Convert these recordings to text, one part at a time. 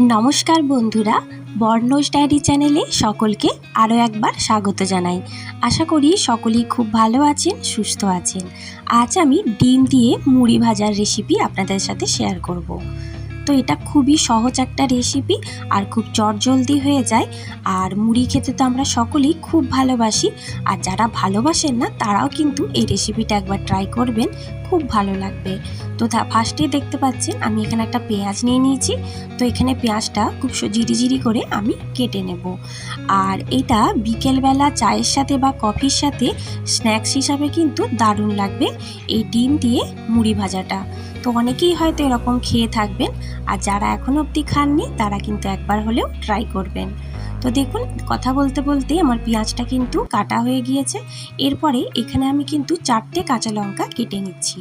নমস্কার বন্ধুরা, বর্ণস ডায়েরি চ্যানেলে সকলকে আরও একবার স্বাগত জানাই। আশা করি সকলেই খুব ভালো আছেন, সুস্থ আছেন। আজ আমি ডিম দিয়ে মুড়ি ভাজার রেসিপি আপনাদের সাথে শেয়ার করব। তো এটা খুবই সহজ একটা রেসিপি আর খুব চটজলদি হয়ে যায়। আর মুড়ি খেতে তো আমরা সকলেই খুব ভালোবাসি। আর যারা ভালোবাসেন না, তারাও কিন্তু এই রেসিপিটা একবার ট্রাই করবেন। খুব ভালো লাগবে। তো ফার্স্টেই দেখতে পাচ্ছেন, আমি এখানে একটা পেঁয়াজ নিয়ে নিয়েছি। তো এখানে পেঁয়াজটা খুব জিরি করে আমি কেটে নেব। আর এটা বিকেলবেলা চায়ের সাথে বা কফির সাথে স্ন্যাক্স হিসাবে কিন্তু দারুণ লাগবে এই ডিম দিয়ে মুড়ি ভাজাটা। তো অনেকেই হয়তো এরকম খেয়ে থাকবেন, আর যারা এখনও অবধি খাননি, তারা কিন্তু একবার হলেও ট্রাই করবেন। তো দেখুন, কথা বলতে বলতে আমার পেঁয়াজটা কিন্তু কাটা হয়ে গিয়েছে। এরপরে এখানে আমি কিন্তু চারটে কাঁচা লঙ্কা কেটে নিচ্ছি।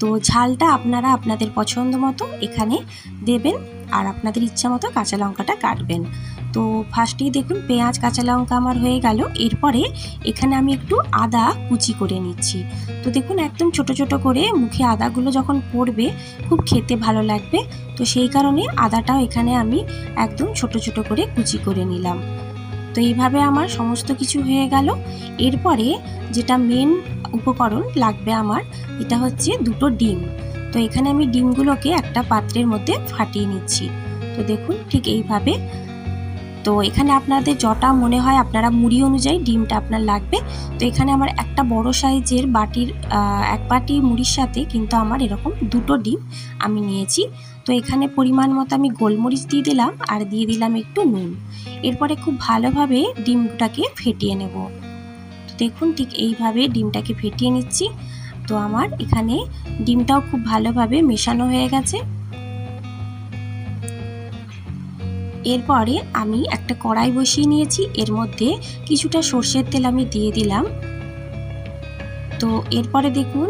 তো ঝালটা আপনারা আপনাদের পছন্দ মতো এখানে দেবেন। আর আপনাদের ইচ্ছা মতো কাঁচা লঙ্কাটা কাটবেন। তো ফার্স্টেই দেখুন, পেঁয়াজ, কাঁচা লঙ্কা আমার হয়ে গেল। এরপরে এখানে আমি একটু আদা কুচি করে নিচ্ছি। তো দেখুন, একদম ছোট ছোট করে মুখে আদাগুলো যখন পড়বে, খুব খেতে ভালো লাগবে। তো সেই কারণে আদাটাও এখানে আমি একদম ছোট ছোট করে কুচি করে নিলাম। তো এইভাবে আমার সমস্ত কিছু হয়ে গেল। এরপরে যেটা মেন উপকরণ লাগবে আমার, এটা হচ্ছে দুটো ডিম। তো এখানে আমি ডিমগুলোকে একটা পাত্রের মধ্যে ফাটিয়ে নিচ্ছি। তো দেখুন, ঠিক এইভাবে। তো এখানে আপনাদের যটা মনে হয় আপনারা মুড়ি অনুযায়ী ডিমটা আপনার লাগবে। তো এখানে আমার একটা বড় সাইজের বাটির এক বাটি মুড়ির সাথে কিন্তু আমার এরকম দুটো ডিম আমি নিয়েছি। তো এখানে পরিমাণ মতো আমি গোলমরিচ দিয়ে দিলাম আর দিয়ে দিলাম একটু নুন। এরপরে খুব ভালোভাবে ডিমটাকে ফেটিয়ে নেব। তো দেখুন, ঠিক এইভাবে ডিমটাকে ফেটিয়ে নিচ্ছি। তো আমার এখানে ডিমটাও খুব ভালোভাবে মেশানো হয়ে গেছে। এরপরে আমি একটা কড়াই বসিয়ে নিয়েছি, এর মধ্যে কিছুটা সর্ষের তেল আমি দিয়ে দিলাম। তো এরপরে দেখুন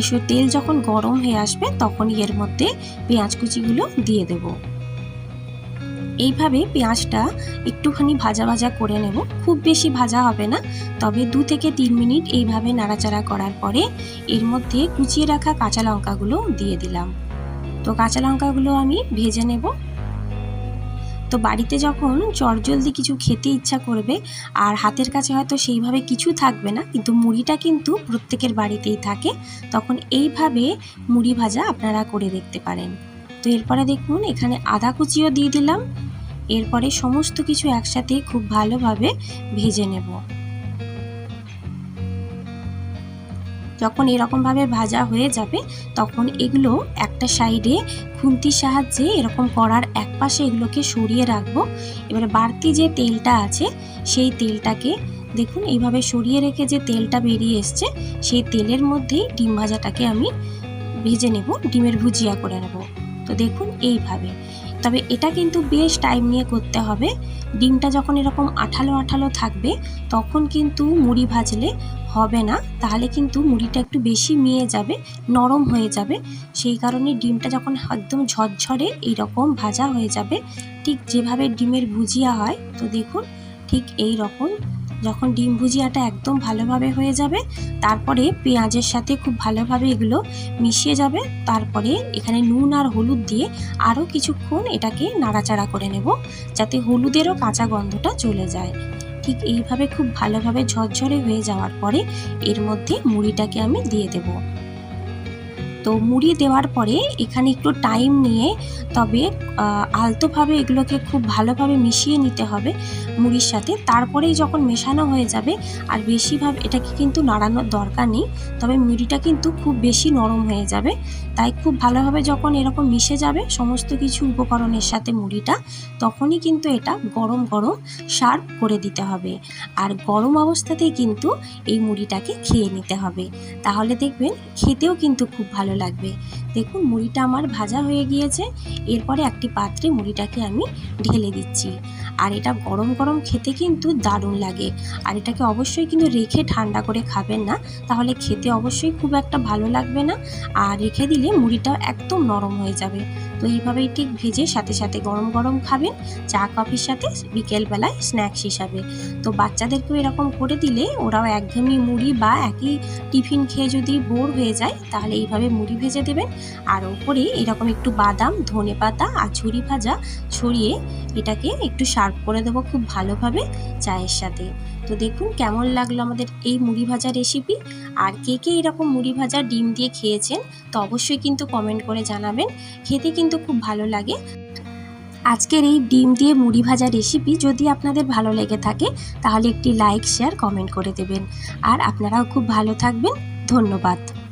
এসব তেল যখন গরম হয়ে আসবে তখনই এর মধ্যে পেঁয়াজ কুচিগুলো দিয়ে দেব। এইভাবে পেঁয়াজটা একটুখানি ভাজা ভাজা করে নেব। খুব বেশি ভাজা হবে না, তবে দু থেকে তিন মিনিট এইভাবে নাড়াচাড়া করার পরে এর মধ্যে কুচিয়ে রাখা কাঁচা লঙ্কাগুলো দিয়ে দিলাম। তো কাঁচা লঙ্কাগুলো আমি ভেজে নেব। তো বাড়িতে যখন চটজলদি কিছু খেতে ইচ্ছা করবে, আর হাতের কাছে হয়তো সেইভাবে কিছু থাকবে না, কিন্তু মুড়িটা কিন্তু প্রত্যেকের বাড়িতেই থাকে, তখন এইভাবে মুড়ি ভাজা আপনারা করে দেখতে পারেন। তো এরপরে দেখুন, এখানে আদা কুচিও দিয়ে দিলাম। এরপরে সমস্ত কিছু একসাথে খুব ভালোভাবে ভেজে নেব। যখন এরকমভাবে ভাজা হয়ে যাবে, তখন এগুলো একটা সাইডে খুন্তির সাহায্যে এরকম করার এক পাশে এগুলোকে সরিয়ে রাখব। এবারে বাড়তি যে তেলটা আছে, সেই তেলটাকে দেখুন, এইভাবে সরিয়ে রেখে যে তেলটা বেরিয়ে এসছে, সেই তেলের মধ্যেই ডিম ভাজাটাকে আমি ভেজে নেব, ডিমের ভুজিয়া করে নেব। তো দেখুন এইভাবে। তবে এটা কিন্তু বেশ টাইম নিয়ে করতে হবে। ডিমটা যখন এরকম আঠালো আঠালো থাকবে, তখন কিন্তু মুড়ি ভাজলে হবে না। তাহলে কিন্তু মুড়িটা একটু বেশি মিয়ে যাবে, নরম হয়ে যাবে। সেই কারণে ডিমটা যখন একদম ঝরঝরে এইরকম ভাজা হয়ে যাবে, ঠিক যেভাবে ডিমের ভুজিয়া হয়, তো দেখুন ঠিক এই রকম। যখন ডিম ভুজিয়াটা একদম ভালোভাবে হয়ে যাবে, তারপরে পেঁয়াজের সাথে খুব ভালোভাবে এগুলো মিশিয়ে যাবে। তারপরে এখানে নুন আর হলুদ দিয়ে আরও কিছুক্ষণ এটাকে নাড়াচাড়া করে নেব, যাতে হলুদেরও কাঁচা গন্ধটা চলে যায়। ঠিক এইভাবে খুব ভালোভাবে ঝরঝরে হয়ে যাওয়ার পরে এর মধ্যে মুড়িটাকে আমি দিয়ে দেবো। তো মুড়ি দেওয়ার পরে এখানে একটু টাইম নিয়ে তবে আলতোভাবে এগুলোকে খুব ভালোভাবে মিশিয়ে নিতে হবে মুড়ির সাথে। তারপরেই যখন মেশানো হয়ে যাবে, আর বেশিভাবে এটাকে কিন্তু নাড়ানোর দরকার নেই, তবে মুড়িটা কিন্তু খুব বেশি নরম হয়ে যাবে। তাই খুব ভালোভাবে যখন এরকম মিশে যাবে সমস্ত কিছু উপকরণের সাথে মুড়িটা, তখনই কিন্তু এটা গরম গরম সার্ভ করে দিতে হবে। আর গরম অবস্থাতেই কিন্তু এই মুড়িটাকে খেয়ে নিতে হবে। তাহলে দেখবেন খেতেও কিন্তু খুব ভালো লাগবে। দেখুন, মুড়িটা আমার ভাজা হয়ে গিয়েছে। এরপরে একটি পাত্রে মুড়িটাকে আমি ঢেলে দিচ্ছি। আর এটা গরম গরম খেতে কিন্তু দারুণ লাগে। আর এটাকে অবশ্যই কিন্তু রেখে ঠান্ডা করে খাবেন না। তাহলে খেতে অবশ্যই খুব একটা ভালো লাগবে না। আর রেখে দিলে মুড়িটা একদম নরম হয়ে যাবে। তো এইভাবেই ঠিক ভেজে সাথে সাথে গরম গরম খাবেন। চা, কফির সাথে বিকেলবেলায় স্ন্যাক্স হিসাবে। তো বাচ্চাদেরকেও এরকম করে দিলে ওরাও একঘেয়েমি মুড়ি বা একই টিফিন খেয়ে যদি বোর হয়ে যায়, তাহলে এইভাবে মুড়ি ভেজে দেবেন। আর ওপরে এরকম একটু বাদাম, ধনে পাতা আর ঝুরি ভাজা ছড়িয়ে এটাকে একটু সার্ভ করে দেবো খুব ভালোভাবে চায়ের সাথে। তো দেখুন কেমন লাগল আমাদের এই মুড়ি ভাজা রেসিপি আর কে কে এরকম মুড়ি ভাজা ডিম দিয়ে খেয়েছেন, তো অবশ্যই কিন্তু কমেন্ট করে জানাবেন। খেতে কিন্তু খুব ভালো লাগে। আজকের এই ডিম দিয়ে মুড়ি ভাজা রেসিপি যদি আপনাদের ভালো লেগে থাকে, তাহলে একটি লাইক শেয়ার কমেন্ট করে দেবেন। আর আপনারাও খুব ভালো থাকবেন। ধন্যবাদ।